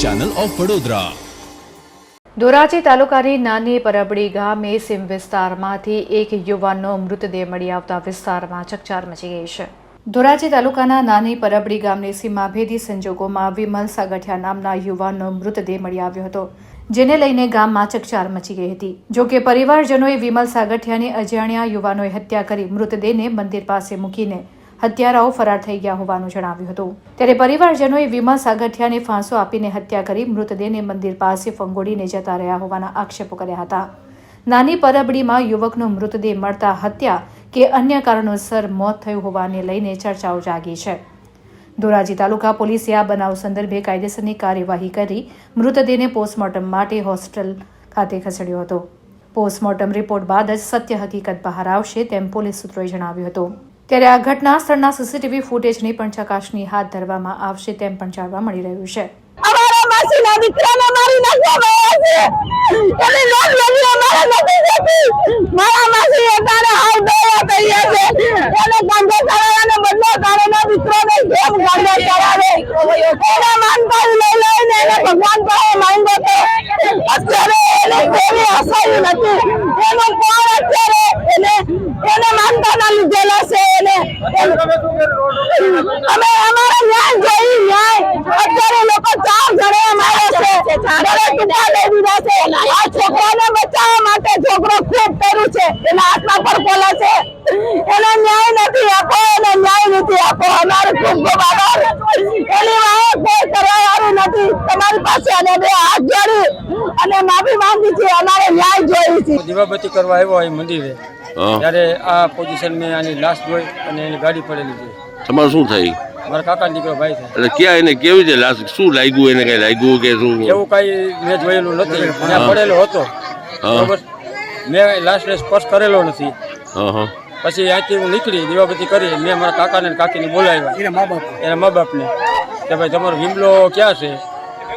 channel of Vadodara Dhoraji તાલુકાની નાની પરબડી ગામે સીમ વિસ્તારમાંથી એક યુવાનનો મૃતદેહ મળી આવતા વિસ્તારમાં ચકચાર મચી ગઈ છે. ધોરાજી તાલુકાના નાની પરબડી ગામની સીમાભેદી સંજોગોમાં વિમલ સાગઠિયા નામના યુવાનનો મૃતદેહ મળી આવ્યો હતો, જેને લઈને ગામમાં ચકચાર મચી ગઈ હતી. જોકે પરિવારજનોએ વિમલ સાગઠિયાની અજાણ્યા યુવાનોએ હત્યા કરી મૃતદેહને મંદિર પાસે મૂકીને હત્યારાઓ ફરાર થઈ ગયા હોવાનું જણાવ્યું હતું. ત્યારે પરિવારજનોએ વિમલ સાગઠિયાને ફાંસો આપીને હત્યા કરી મૃતદેહને મંદિર પાસે ફંગોડીને જતા રહ્યા હોવાના આક્ષેપો કર્યા હતા. નાની પરબડીમાં યુવકનો મૃતદેહ મળતા હત્યા કે અન્ય કારણોસર મોત થયું હોવાને લઈને ચર્ચાઓ જાગી છે. ધોરાજી તાલુકા પોલીસે આ બનાવ સંદર્ભે કાયદેસરની કાર્યવાહી કરી મૃતદેહને પોસ્ટમોર્ટમ માટે હોસ્પિટલ ખાતે ખસેડ્યો હતો. પોસ્ટમોર્ટમ રિપોર્ટ બાદ જ સત્ય હકીકત બહાર આવશે તેમ પોલીસ સૂત્રોએ જણાવ્યું હતું. ત્યારે આ ઘટના સ્થળના સીસીટીવી ફૂટેજની પણ ચકાસણી હાથ ધરવામાં આવશે તેમ પણ જાણવા મળી રહ્યું છે. અમારા મારી માસી અત્યારે હાલ થઈ ગયા છે. એને એને ભગવાન પાસે માંગો તો અત્યારે હસાયું નથી એને માનતાના લીધેલા છે એને અમે અમારો ન્યાય જોઈ ન્યાય. અત્યારે લોકો ચાર જણે મારે છે. ઘરે ટૂંકા લઈ દીધા છે. આ છોકરાને બચાવવા માટે છોકરો ખૂબ કર્યું છે. એના હાથમાં પર કોલા છે. એને ન્યાય નથી આપો, એને ન્યાય નથી આપો. અમારે ખૂબ ખૂબ આભાર. એની વાહે કોઈ કરવાવાળું નથી. તમારી પાસે અને બે હાથ જોડી અને માફી માંગી છે. અમારે ન્યાય જોઈ છે. દીવાબત્તી કરવા આવ્યો હોય મંદિરે. ત્યારે આ પોઝિશન મેં આની લાશ જોઈ અને એની ગાડી પડેલી છે તમારું શું થાય મારા કાકા દીકરો ભાઈ છે. એટલે ક્યાં એને કેવી રીતે લાશ શું લાગ્યું એને કઈ લાગ્યું કે શું? એવું કાંઈ મેં જોયેલું નથી. ત્યાં પડેલો હતો. બરોબર? મેં લાશને સ્પર્શ કરેલો નથી. હા હા. પછી અહીંથી હું નીકળી દીવાબત્તી કરી મેં મારા કાકાને અને કાકીને બોલાવ્યા. એના મા બાપને? કે ભાઈ તમારો વિમલો ક્યાં છે?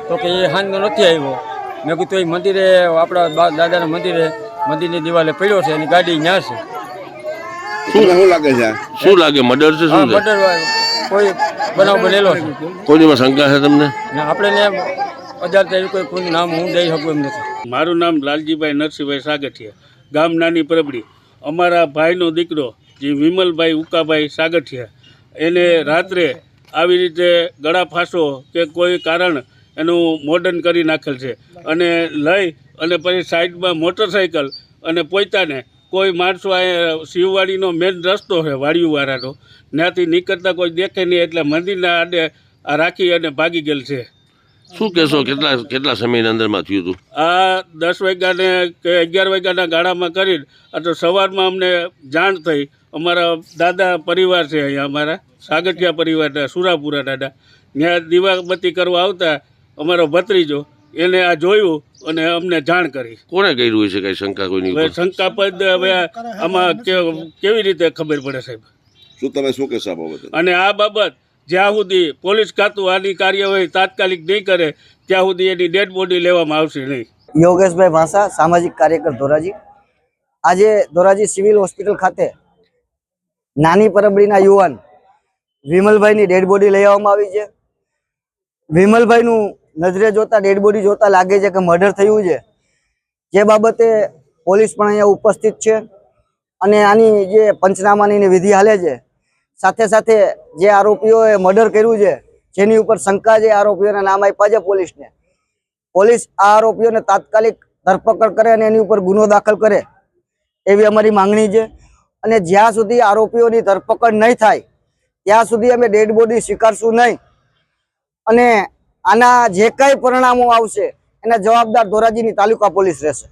તો કે એ હાંજનો નથી આવ્યો. મેં કીધું એ મંદિરે આપણા દાદાના મંદિરે મંદિરની દિવાલે પડ્યો છે એની ગાડી ન્યા છે. શું શું લાગે છે? શું લાગે? મર્ડર છે શું છે? મર્ડર કોઈ બનાવ બનેલો છે. કોઈમાં શંકા છે તમને? ને આપણે ને અજાર એવું કોઈ કોઈ નામ હું દઈ શકું એમ નથી. મારું નામ લાલજીભાઈ નરસિંહભાઈ સાગઠિયા ગામ નાની પરબડી. અમારા ભાઈનો દીકરો જે વિમલભાઈ ઉકાભાઈ સાગઠિયા એને રાત્રે આવી રીતે ગળા ફાંસો કે કોઈ કારણ એનું મોડર્ન કરી નાખેલ છે. અને લઈ અને પછી સાઈડમાં મોટરસાઇકલ અને પોતાને કોઈ માણસો આ શિવવાડીનો મેન રસ્તો છે વાડીવાળાનો ત્યાંથી નીકળતા કોઈ દેખે નહીં એટલે મંદિરના આડે આ રાખી અને ભાગી ગયેલ છે. શું કહેશો? કેટલા કેટલા સમયની અંદરમાં થયું હતું? આ દસ વાગ્યાને કે અગિયાર વાગ્યાના ગાળામાં કરી આ તો સવારમાં અમને જાણ થઈ. અમારા દાદા પરિવાર છે અહીંયા અમારા સાગઠિયા પરિવારના સુરાપુરા દાદા. ત્યાં દીવાબત્તી કરવા આવતા અમારો ભત્રીજો એને આ જોયું અને અમને જાણ કરી. કોને કર્યું છે કઈ શંકા કોઈની શંકા પદ શંકાપદ હવે આમાં કે- કેવી રીતે ખબર પડે સાહેબ? શું તમે શું કહેશો આ બાબતે? અને આ બાબત જ્યાં સુધી પોલીસ ખાતું આની કાર્યવાહી તાત્કાલિક નહીં કરે ત્યાં સુધી એની ડેડ બોડી લેવામાં આવશે નહીં. યોગેશભાઈ ભાંસા સામાજિક કાર્યકર ધોરાજી. આજે ધોરાજી સિવિલ હોસ્પિટલ ખાતે નાની પરબડીના યુવાન વિમલભાઈની ડેડ બોડી લઈ આવવામાં આવી છે. વિમલભાઈનું નજરે જોતા ડેડ બોડી જોતા લાગે છે કે મર્ડર થયું છે. જે બાબતે પોલીસ પણ અહીંયા ઉપસ્થિત છે અને આની જે પંચનામાની વિધિ હાલે છે, સાથે સાથે જે આરોપીઓએ મર્ડર કર્યું છે, જેની ઉપર શંકા છે આરોપીઓના નામ આપ્યા છે પોલીસને. પોલીસ આ આરોપીઓને તાત્કાલિક ધરપકડ કરે અને એની ઉપર ગુનો દાખલ કરે, એવી અમારી માંગણી છે. અને જ્યાં સુધી આરોપીઓની ધરપકડ નહીં થાય, ત્યાં સુધી અમે ડેડ બોડી સ્વીકારશું નહીં. અને આના જે કાંઈ પરિણામો આવશે એના જવાબદાર ધોરાજીની તાલુકા પોલીસ રહેશે.